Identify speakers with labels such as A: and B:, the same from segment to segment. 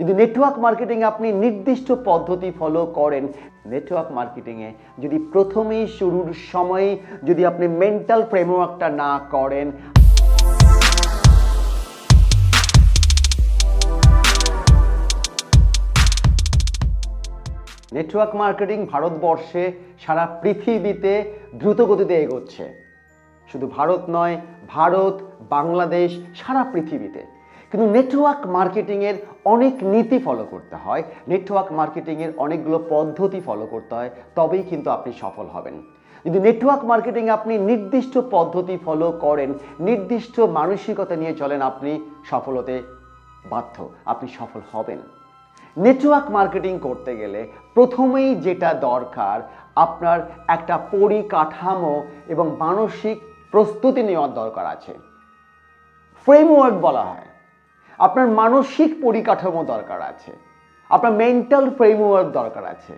A: যদি নেটওয়ার্ক মার্কেটিংয়ে আপনি নির্দিষ্ট পদ্ধতি ফলো করেন নেটওয়ার্ক মার্কেটিংয়ে যদি প্রথমেই শুরুর সময়ে যদি আপনি মেন্টাল ফ্রেমওয়ার্কটা না করেন নেটওয়ার্ক মার্কেটিং ভারতবর্ষে সারা পৃথিবীতে দ্রুত গতিতে এগোচ্ছে। শুধু ভারত নয়, ভারত, বাংলাদেশ, সারা পৃথিবীতে। কিন্তু নেটওয়ার্ক মার্কেটিংয়ের অনেক নীতি ফলো করতে হয় নেটওয়ার্ক মার্কেটিংয়ের অনেকগুলো পদ্ধতি ফলো করতে হয়, তবেই কিন্তু আপনি সফল হবেন। যদি নেটওয়ার্ক মার্কেটিংয়ে আপনি নির্দিষ্ট পদ্ধতি ফলো করেন, নির্দিষ্ট মানসিকতা নিয়ে চলেন, আপনি সফল হতে বাধ্য, আপনি সফল হবেন। নেটওয়ার্ক মার্কেটিং করতে গেলে প্রথমেই যেটা দরকার, আপনার একটা পরিকাঠামো এবং মানসিক প্রস্তুতি নেওয়ার দরকার আছে। ফ্রেমওয়ার্ক বলা হয়। আপনার মানসিক পরিকাঠামো দরকার আছে। আপনার মেন্টাল ফ্রেমওয়ার্ক দরকার আছে।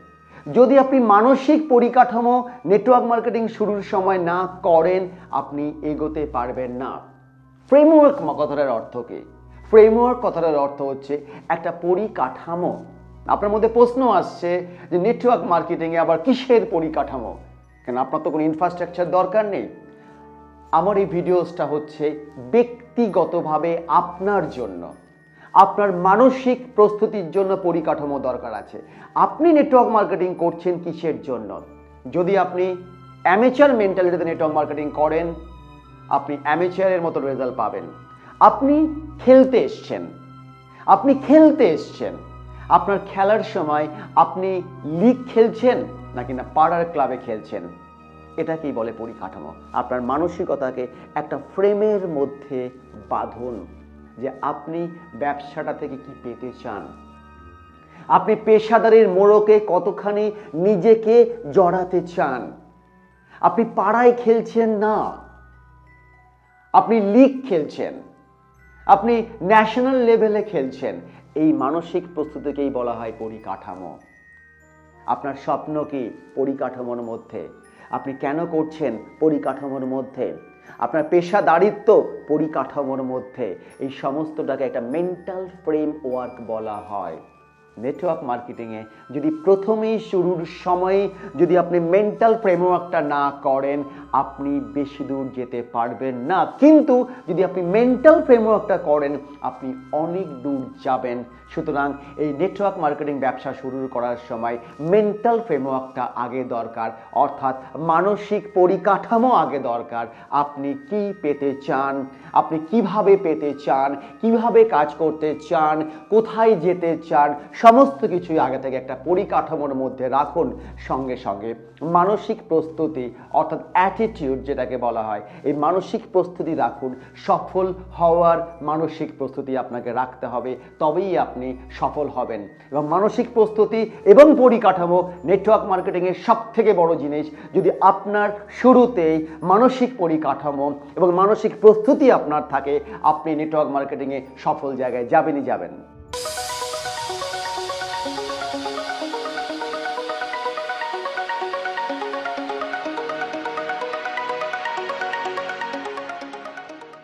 A: যদি আপনি মানসিক পরিকাঠামো নেটওয়ার্ক মার্কেটিং শুরুর সময় না করেন, আপনি এগোতে পারবেন না। ফ্রেমওয়ার্ক কথাটার অর্থ কি? ফ্রেমওয়ার্ক কথাটার অর্থ হচ্ছে একটা পরিকাঠামো। আপনার মধ্যে প্রশ্ন আসছে যে নেটওয়ার্ক মার্কেটিংয়ে আবার কিসের পরিকাঠামো? কেন আপনার তো কোনো ইনফ্রাস্ট্রাকচার দরকার নেই। আমার এই ভিডিওসটা হচ্ছে ব্যক্তিগতভাবে আপনার জন্য। আপনার মানসিক প্রস্তুতির জন্য পরিকাঠামো দরকার আছে। আপনি নেটওয়ার্ক মার্কেটিং করছেন কিসের জন্য? যদি আপনি অ্যামেচার মেন্টালিটিতে নেটওয়ার্ক মার্কেটিং করেন, আপনি অ্যামেচারের মতো রেজাল্ট পাবেন। আপনি খেলতে এসছেন। আপনি খেলতে এসছেন। আপনার খেলার সময় আপনি লিগ খেলছেন নাকি না পাড়ার ক্লাবে খেলছেন? এটাকেই বলে পরিকাঠামো। আপনার মানসিকতাকে একটা ফ্রেমের মধ্যে বাঁধুন যে আপনি ব্যবসাটা থেকে কি পেতে চান। আপনি পেশাদারের মোড়কে কতখানি নিজেকে জড়াতে চান। আপনি পাড়ায় খেলছেন না। আপনি লিগ খেলছেন। আপনি ন্যাশনাল লেভেলে খেলছেন। এই মানসিক প্রস্তুতিকেই বলা হয় পরিকাঠামো। আপনার স্বপ্ন কি পরিকাঠামোর মধ্যে? আপনি কেন করছেন পরিকাঠামোর মধ্যে? আপনার পেশাদারিত্ব পরিকাঠামোর মধ্যে। এই সমস্তটাকে একটা মেন্টাল ফ্রেম ওয়ার্ক বলা হয়। নেটওয়ার্ক মার্কেটিংয়ে যদি প্রথমেই শুরুর সময়ে যদি আপনি মেন্টাল ফ্রেমওয়ার্কটা না করেন, আপনি বেশি দূর যেতে পারবেন না। কিন্তু যদি আপনি মেন্টাল ফ্রেমওয়ার্কটা করেন, আপনি অনেক দূর যাবেন। সুতরাং এই নেটওয়ার্ক মার্কেটিং ব্যবসা শুরু করার সময় মেন্টাল ফ্রেমওয়ার্কটা আগে দরকার, অর্থাৎ মানসিক পরিকাঠামো আগে দরকার। আপনি কি পেতে চান? আপনি কীভাবে পেতে চান? কীভাবে কাজ করতে চান? কোথায় যেতে চান? সমস্ত কিছুই আগে থেকে একটা পরিকাঠামোর মধ্যে রাখুন। সঙ্গে সঙ্গে মানসিক প্রস্তুতি অর্থাৎ অ্যাটিটিউড যেটাকে বলা হয়, এই মানসিক প্রস্তুতি রাখুন। সফল হওয়ার মানসিক প্রস্তুতি আপনাকে রাখতে হবে, তবেই আপনি সফল হবেন। এবং মানসিক প্রস্তুতি এবং পরিকাঠামো নেটওয়ার্ক মার্কেটিংয়ের সব থেকে বড় জিনিস, যদি আপনার শুরুতেই মানসিক পরিকাঠামো এবং মানসিক প্রস্তুতি আপনার থাকে, আপনি নেটওয়ার্ক মার্কেটিংয়ে সফল জায়গায় যাবেনই যাবেন।